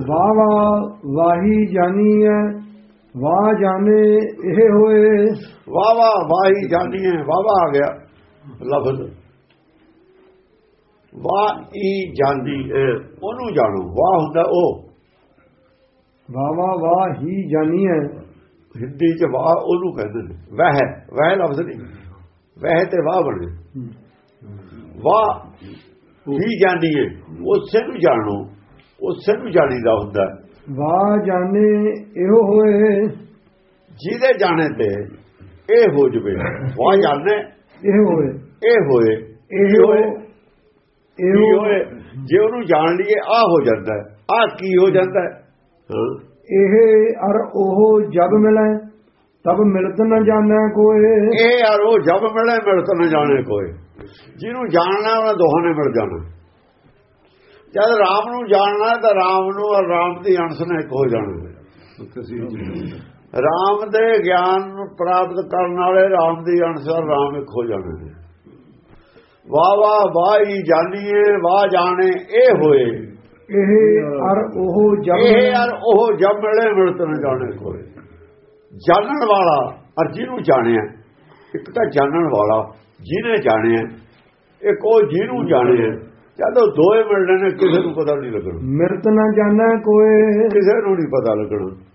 ਵਾਹ ਵਾਹ ਵਾਹੀ ਜਾਨੀ ਹੈ ਵਾਹ ਜਾਣੇ ਇਹ ਹੋਏ। ਵਾਹ ਵਾਹ ਵਾਹੀ ਜਾਣੀ ਹੈ ਵਾਹ ਆ ਗਿਆ ਲਫ਼ਜ਼। ਵਾਹ ਹੀ ਜਾਂਦੀ ਹੈ ਉਹਨੂੰ ਜਾਣੋ ਵਾਹ ਹੁੰਦਾ ਉਹ। ਵਾਹ ਵਾਹ ਵਾਹ ਹੀ ਜਾਨੀ ਹੈ ਹਿੰਦੀ ਚ ਵਾਹ ਉਹਨੂੰ ਕਹਿੰਦੇ ਨੇ ਵਹਿ ਵਹਿ ਲਫ਼ਜ਼ ਨਹੀਂ। ਵਹਿ ਤੇ ਵਾਹ ਬਣੇ। ਵਾਹ ਹੀ ਜਾਂਦੀ ਹੈ ਉਸੇ ਨੂੰ ਜਾਣੋ। ਉਸੇ ਨੂੰ ਜਾਣੀਦਾ ਹੁੰਦਾ। ਹੈ। ਵਾਹ ਜਾਣੇ ਇਹੋ ਹੋਏ। ਜਿਹਦੇ ਜਾਣੇ ਤੇ ਇਹ ਹੋ ਜਵੇ। ਵਾਹ ਜਾਣੇ ਇਹ ਹੋਏ। ਇਹ ਹੋਏ। ਇਹ ਹੋਏ? ਇਹੋ ਹੋਏ। ਜੇ ਉਹਨੂੰ ਜਾਣ ਲਈਏ ਆ ਹੋ ਜਾਂਦਾ। ਆ ਕੀ ਹੋ ਜਾਂਦਾ? ਇਹ ਅਰ ਉਹ ਜਬ ਮਿਲੈ ਤਬ ਮਿਲਤ ਨ ਜਾਣੈ ਕੋਏ। ਇਹ ਯਾਰ ਉਹ ਜਬ ਮਿਲੇ ਮਿਲ ਤਾਂ ਨਾ ਜਾਣੇ ਕੋਈ ਜਿਹਨੂੰ ਜਾਣਨਾ ਉਹਨਾਂ ਦੋਹਾਂ ਨੇ ਮਿਲ ਜਾਣਾ। ਜਦ ਰਾਮ ਨੂੰ ਜਾਣਨਾ ਹੈ ਤਾਂ ਰਾਮ ਨੂੰ ਔਰ ਰਾਮ ਦੀ ਅੰਸ਼ ਨੇ ਇੱਕ ਹੋ ਜਾਣਾ ਰਾਮ ਦੇ ਗਿਆਨ ਨੂੰ ਪ੍ਰਾਪਤ ਕਰਨ ਵਾਲੇ ਰਾਮ ਦੀ ਅੰਸ਼ ਔਰ ਰਾਮ ਇੱਕ ਹੋ ਜਾਣੇ ਵਾਹ ਵਾਹ ਵਾਹੀ ਜਾਣੀਏ ਵਾਹ ਜਾਣੇ ਇਹ ਹੋਏ। ਇਹ ਅਰ ਉਹ ਜਬ ਇਹ ਯਾਰ ਉਹ ਜਬ ਮਿਲੇ ਮਿਲ ਤਾਂ ਨਾ ਜਾਣੇ ਕੋਈ। ਜਾਣਨ ਵਾਲਾ ਔਰ ਜਿਹਨੂੰ ਜਾਣਿਆ ਇੱਕ ਤਾਂ ਜਾਣਨ ਵਾਲਾ ਜਿਹਨੇ ਜਾਣਿਆ ਇੱਕ ਉਹ ਜਿਹਨੂੰ ਜਾਣਿਆ। ਜਦੋਂ ਦੋਏ ਮਿਲਣੇ ਨੇ ਕਿਸੇ ਨੂੰ ਪਤਾ ਨਹੀਂ ਲੱਗਣਾ। ਮਿਲਤ ਨ ਜਾਣੈ ਕੋਏ। ਕਿਸੇ ਨੂੰ ਨਹੀਂ ਪਤਾ ਲੱਗਣਾ।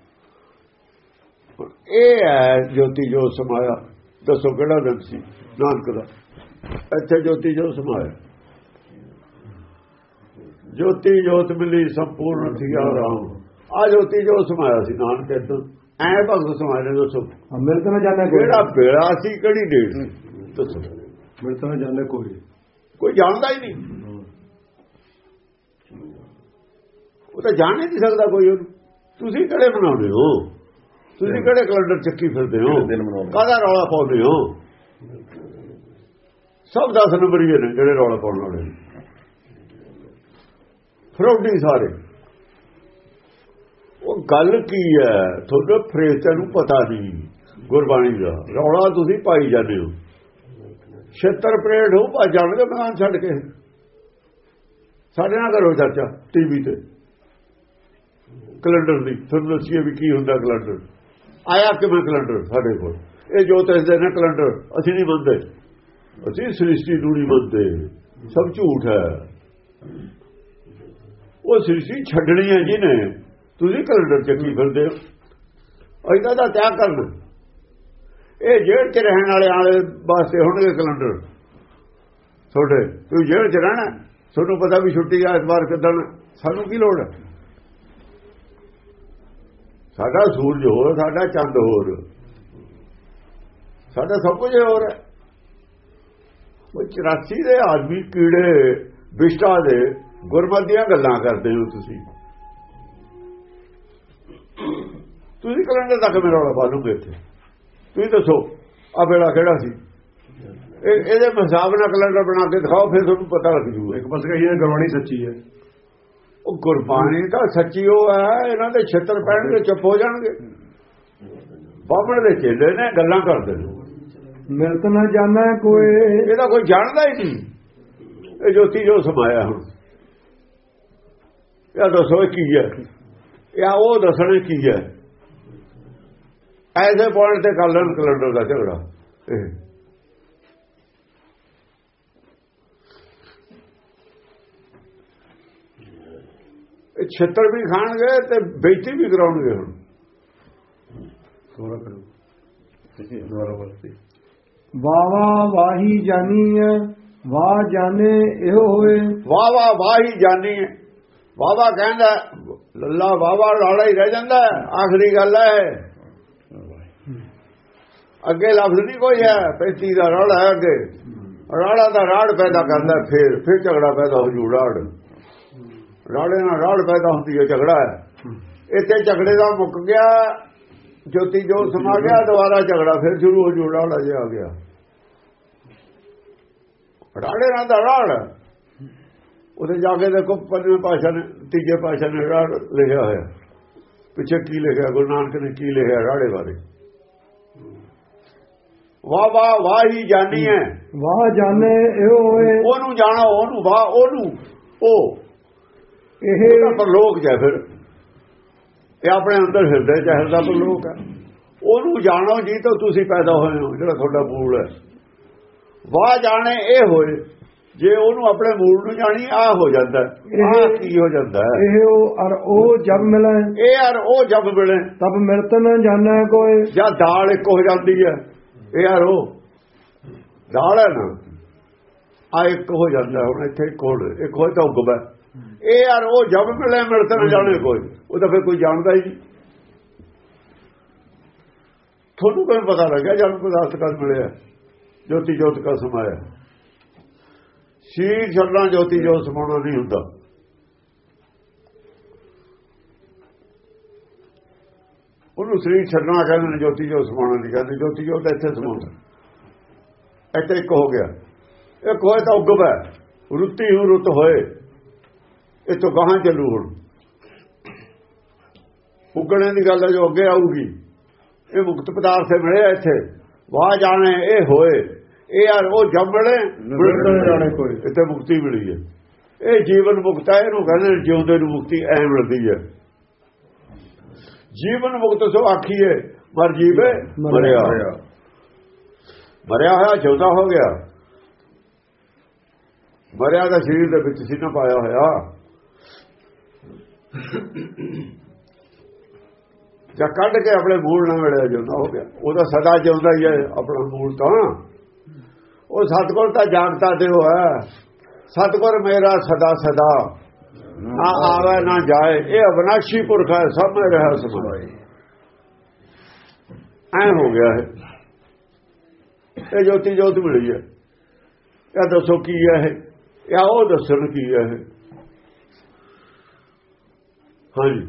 ਇਹ ਹੈ ਜੋਤੀ ਜੋ ਸਮਾਇਆ। ਦੱਸੋ ਕਿਹੜਾ ਦਿਨ ਸੀ? ਨਾਨਕ ਦਾ। ਇੱਥੇ ਜੋਤੀ ਜੋ ਸਮਾਇਆ। ਜੋਤੀ ਜੋਤ ਮਿਲੀ ਸੰਪੂਰਨ ਥੀਆ ਰਾਮ ਆ ਜੋਤੀ ਜੋ ਸਮਾਇਆ ਸੀ ਨਾਨਕ ਇੱਥੇ। ਐ ਭਗਤ ਸਮਾਇਆ ਨੇ ਦੱਸੋ। ਮਿਲਤ ਨ ਜਾਣੈ ਕਿਹੜਾ ਬੇੜਾ ਸੀ ਕਿਹੜੀ ਡੇਟ ਸੀ? ਦੱਸੋ। ਮਿਲਤ ਨ ਜਾਣੈ ਕੋਏ। ਕੋਈ ਜਾਣਦਾ ਹੀ ਨਹੀਂ। ਤਾਂ ਜਾਣ ਹੀ ਨਹੀਂ ਸਕਦਾ ਕੋਈ ਉਹਨੂੰ। ਤੁਸੀਂ ਕਿਹੜੇ ਬਣਾਉਂਦੇ ਹੋ? ਤੁਸੀਂ ਕਿਹੜੇ ਕੈਲੰਡਰ ਚੱਕੀ ਫਿਰਦੇ ਹੋ। ਕਾਹਦਾ ਰੌਲਾ ਪਾਉਂਦੇ ਹੋ? ਸਭ 10 ਨੰਬਰੀ ਨੇ ਜਿਹੜੇ ਰੌਲਾ ਪਾਉਣ ਵਾਲੇ। ਫਰੌਡੀ ਸਾਰੇ। ਉਹ ਗੱਲ ਕੀ ਹੈ? ਤੁਹਾਡੇ ਫਰੇਚਰ ਨੂੰ ਪਤਾ ਨਹੀਂ ਗੁਰਬਾਣੀ ਦਾ। ਰੌਲਾ ਤੁਸੀਂ ਪਾਈ ਜਾਂਦੇ ਹੋ। ਛੇਤਰ ਪਰੇਡ ਹੋ ਭੱਜ ਜਾਣਗੇ ਮੈਦਾਨ ਛੱਡ ਕੇ? ਸਾਡੇ ਨਾਲ ਕਰੋ ਚਰਚਾ ਟੀਵੀ ਤੇ। ਕੈਲੰਡਰ ਦੀ। ਤੁਹਾਨੂੰ ਦੱਸੀਏ ਵੀ ਕੀ ਹੁੰਦਾ ਕੈਲੰਡਰ। ਆਇਆ ਕਿਵੇਂ ਕੈਲੰਡਰ ਸਾਡੇ ਕੋਲ? ਇਹ ਜੋ ਦੱਸਦੇ ਨੇ ਕੈਲੰਡਰ, ਅਸੀਂ ਨਹੀਂ ਮੰਨਦੇ। ਅਸੀਂ ਸ੍ਰਿਸ਼ਟੀ ਨੂੰ ਨਹੀਂ ਮੰਨਦੇ। ਸਭ ਝੂਠ ਹੈ। ਉਹ ਸ੍ਰਿਸ਼ਟੀ ਛੱਡਣੀ ਹੈ ਜਿਹਨੇ। ਤੁਸੀਂ ਕੈਲੰਡਰ ਚੱਕੀ ਫਿਰਦੇ ਹੋ। ਅਜਿਹਾ ਦਾ ਤਿਆਗ ਕਰਨਾ। ਇਹ ਜੇਲ੍ਹ 'ਚ ਰਹਿਣ ਵਾਲੇ ਵਾਲੇ ਵਾਸਤੇ ਹੋਣਗੇ ਕੈਲੰਡਰ। ਤੁਹਾਡੇ, ਤੁਸੀਂ ਜੇਲ੍ਹ 'ਚ ਰਹਿਣਾ। ਤੁਹਾਨੂੰ ਪਤਾ ਵੀ ਛੁੱਟੀ ਆ ਇਸ ਵਾਰ ਕਿਦਣ। ਸਾਨੂੰ ਕੀ ਲੋੜ ਹੈ? ਸਾਡਾ ਸੂਰਜ ਹੋਰ, ਸਾਡਾ ਚੰਦ ਹੋਰ। ਸਾਡਾ ਸਭ ਕੁਝ ਹੋਰ ਹੈ। ਉਹ 84 ਦੇ ਆਦਮੀ ਕੀੜੇ ਵਿਸ਼ਟਾ ਦੇ ਗੁਰਮਤਿ ਦੀਆਂ ਗੱਲਾਂ ਕਰਦੇ ਹੋ ਤੁਸੀਂ। ਤੁਸੀਂ ਕੈਲੰਡਰ ਤੱਕ ਮੇਰਾ ਰੌਲਾ ਪਾ ਲੂਗੇ ਇੱਥੇ। ਤੁਸੀਂ ਦੱਸੋ ਆ ਵੇਲਾ ਕਿਹੜਾ ਸੀ? ਇਹਦੇ ਹਿਸਾਬ ਨਾਲ ਕੈਲੰਡਰ ਬਣਾ ਕੇ ਦਿਖਾਓ, ਫਿਰ ਤੁਹਾਨੂੰ ਪਤਾ ਲੱਗ। ਜੂਗਾ ਇੱਕ ਪਾਸੇ ਕਹੀਏ ਗੁਰਬਾਣੀ ਸੱਚੀ ਹੈ। ਉਹ ਗੁਰਬਾਣੀ ਤਾਂ ਸੱਚੀ ਉਹ ਹੈ ਇਹਨਾਂ ਦੇ ਛੇਤਰ ਪੈਣਗੇ ਚੁੱਪ ਹੋ ਜਾਣਗੇ। ਬਾਬਰ ਦੇ ਚੇਲੇ ਨੇ ਗੱਲਾਂ ਕਰਦੇ ਨੇ ਮਿਲਤ ਨ ਜਾਣੈ ਕੋਏ ਇਹਦਾ ਕੋਈ ਜਾਣਦਾ ਹੀ ਨਹੀਂ। ਇਹ ਜੋਤੀ ਜੋ ਸਮਾਇਆ ਹੁਣ। ਇਹ ਦੱਸੋ ਕੀ ਹੈ? ਇਹ ਉਹ ਦੱਸਣੇ ਕੀ ਹੈ? ਐਸੇ ਪੁਆਇੰਟ ਤੇ ਕਰ ਲੈਣ ਕੈਲੰਡਰ ਦਾ ਝਗੜਾ। ਛੇਤਰ ਵੀ ਖਾਣਗੇ ਤੇ ਬੇਇੱਜ਼ਤੀ ਵੀ ਕਰਾਉਣਗੇ ਹੁਣ। ਦੁਬਾਰਾ ਕਰੋ। ਦੁਆਰਾ ਬੋਲਤੀ ਵਾਹ ਵਾਹ ਵਾਹੀ ਜਾਨੀ ਹੈ ਵਾਹ ਜਾਣੇ ਇਹੋ ਹੋਏ। ਵਾਹ ਵਾਹ ਜਾਨੀ ਹੈ। ਵਾਹ ਕਹਿੰਦਾ ਲੱਲਾ ਵਾਹ ਲਾਲਾ ਹੀ ਰਹਿ ਜਾਂਦਾ। ਆਖਰੀ ਗੱਲ ਹੈ ਅੱਗੇ ਲਫ਼ਜ਼ ਨਹੀਂ ਕੋਈ ਹੈ ਪੈਤੀ ਦਾ ਰਾੜਾ ਹੈ ਅੱਗੇ। ਰਾੜਾ ਦਾ ਰਾੜ ਪੈਦਾ ਕਰਦਾ ਫਿਰ ਫਿਰ ਝਗੜਾ ਪੈਦਾ ਹੋ ਜੂ ਰਾੜ ਨਾਲ ਰਾੜ ਪੈਦਾ ਹੁੰਦੀ ਹੈ ਝਗੜਾ ਹੈ। ਇੱਥੇ ਝਗੜੇ ਦਾ ਮੁੱਕ ਗਿਆ ਜੋਤੀ ਜੋ ਸਮਾ ਗਿਆ ਦੁਬਾਰਾ ਝਗੜਾ ਫਿਰ ਸ਼ੁਰੂ ਹੋ ਜੂ ਰਾੜਾ ਜਿਹਾ ਆ ਗਿਆ। ਰਾੜੇ ਨਾਲ ਦਾ ਰਾੜ। ਉਹਦੇ ਜਾ ਕੇ ਦੇਖੋ ਪੰਜਵੇਂ ਪਾਸ਼ਾ ਨੇ ਤੀਜੇ ਪਾਸ਼ਾ ਨੇ ਰਾੜ ਲਿਖਿਆ ਹੋਇਆ। ਪਿੱਛੇ ਕੀ ਲਿਖਿਆ? ਗੁਰੂ ਨਾਨਕ ਨੇ ਕੀ ਲਿਖਿਆ ਰਾੜੇ ਬਾਰੇ? ਵਾਹ ਵਾਹ ਵਾਹ ਹੀ ਜਾਨੀ ਹੈ ਵਾਹ ਜਾਣੇ ਇਹੋ ਹੋਏ ਉਹਨੂੰ ਜਾਣੋ ਉਹਨੂੰ ਵਾਹ ਉਹਨੂੰ ਉਹ। ਇਹ ਪਰਲੋਕ ਜਾ ਫਿਰ। ਇਹ ਆਪਣੇ ਅੰਦਰ ਹਿਰਦੇ ਚ ਹਿਰਦਾ ਪਰਲੋਕ ਹੈ ਉਹਨੂੰ ਜਾਣੋ ਜੀ ਤਾਂ ਤੁਸੀਂ ਪੈਦਾ ਹੋਏ ਹੋ ਜਿਹੜਾ ਤੁਹਾਡਾ ਮੂਲ ਹੈ। ਵਾਹ ਜਾਣੇ ਇਹ ਹੋਏ ਜੇ ਉਹਨੂੰ ਆਪਣੇ ਮੂਲ ਨੂੰ ਜਾਣੀ ਆ ਹੋ ਜਾਂਦਾ ਆ ਇਹ- ਕੀ ਹੋ ਜਾਂਦਾ? ਇਹ ਉਹ ਅਰ ਉਹ ਜਬ ਮਿਲੈ। ਇਹ ਯਾਰ ਉਹ ਜਬ ਮਿਲੇ। ਤਬ ਮਿਲਤ ਨ ਜਾਣੈ ਕੋਏ। ਜਾਂ ਦਾਲ ਇੱਕ ਹੋ ਜਾਂਦੀ ਹੈ। ਇਹ ਯਾਰ ਉਹ। ਦਾਲ ਹੈ ਨਾ। ਆ ਇੱਕ ਹੋ ਜਾਂਦਾ ਹੁਣ ਇੱਥੇ ਹੋਰ ਇੱਕ ਹੋਏ ਤਾਂ ਉਗਦਾ ਇਹ ਯਾਰ ਉਹ ਜਬ ਮਿਲੇ ਮਿਲਤ ਨਾ ਜਾਣੇ ਕੋਈ। ਉਹ ਤਾਂ ਫਿਰ ਕੋਈ ਜਾਣਦਾ ਹੀ ਨਹੀਂ। ਤੁਹਾਨੂੰ ਕੋਈ ਪਤਾ ਲੱਗਿਆ ਜਦ ਪਦਾਰਥ ਕਦ ਮਿਲਿਆ? ਜੋਤੀ ਜੋਤ ਕਾ ਸਮਾਇਆ। ਸ਼ੀਰ ਛੱਡਣਾ ਜੋਤੀ ਜੋਤ ਸਮਾਉਣਾ ਨਹੀਂ ਹੁੰਦਾ। ਉਹਨੂੰ ਸਰੀਰ ਛੱਡਣਾ ਕਹਿੰਦੇ ਨੇ ਜੋਤੀ ਜੋਤ ਸਮਾਉਣਾ ਨਹੀਂ ਕਹਿੰਦੇ। ਜੋਤੀ ਜੋਤ ਇੱਥੇ ਸਮਾਉਂਦਾ। ਇੱਥੇ ਇੱਕ ਹੋ ਗਿਆ। ਇੱਕ ਹੋਏ ਤਾਂ ਉਗਬ ਹੈ। ਰੁੱਤੀ ਹੂ ਰੁੱਤ ਹੋਏ। ਤੋਂ ਕਹਾਂ ਚੱਲੂ ਹੁਣ। ਉਗਣੇ ਦੀ ਗੱਲ ਹੈ ਜੋ ਅੱਗੇ ਆਊਗੀ। ਇਹ ਮੁਕਤ ਪਦਾਰਥ ਸੇ ਮਿਲਿਆ ਇੱਥੇ। ਵਾਹ ਜਾਣੇ ਇਹ ਹੋਏ। ਇਹ ਯਾਰ ਉਹ ਨਾ ਜਾਣੇ ਕੋਈ। ਇੱਥੇ ਮੁਕਤੀ ਮਿਲੀ ਹੈ। ਇਹ ਜੀਵਨ ਮੁਕਤ ਹੈ ਇਹਨੂੰ ਕਹਿੰਦੇ ਜਿਉਂਦੇ ਨੂੰ ਮੁਕਤੀ ਐ ਮਿਲਦੀ ਹੈ। ਜੀਵਨ ਮੁਕਤ ਸੋ ਆਖੀਏ ਮਰ ਜੀਵੇ ਮਰਿਆ ਮਰਿਆ। ਹੋਇਆ। ਜਿਉਂਦਾ ਹੋ ਗਿਆ। ਮਰਿਆ ਦਾ ਸਰੀਰ ਦੇ ਵਿੱਚ ਸੀ ਨਾ ਪਾਇਆ ਹੋਇਆ। ਜਾਂ ਕੱਢ ਕੇ ਆਪਣੇ ਮੂਲ ਨਾਲ ਮਿਲਿਆ ਜਿਉਂਦਾ ਹੋ ਗਿਆ। ਉਹਦਾ ਸਦਾ ਜਿਉਂਦਾ ਹੀ ਹੈ ਆਪਣਾ ਮੂਲ ਤਾਂ। ਉਹ ਸਤਗੁਰ ਤਾਂ ਜਾਗਤਾ ਦਿਓ ਹੈ। ਸਤਗੁਰ ਮੇਰਾ ਸਦਾ ਸਦਾ। ਨਾ ਆਵੇ ਨਾ ਜਾਏ। ਇਹ ਅਵਨਾਸ਼ੀ ਪੁਰਖ ਹੈ, ਸਭ में ਰਹਾ ਸਮਾਏ ਐ ਹੋ ਗਿਆ ਹੈ ਇਹ ਜੋਤੀ ਜੋਤ ਮਿਲੀ ਹੈ। ਇਹ ਦੱਸੋ ਕੀ ਹੈ ਇਹ? ਇਹ ਉਹ ਦੱਸਣ ਕੀ ਹੈ ਇਹ? ਹਾਂਜੀ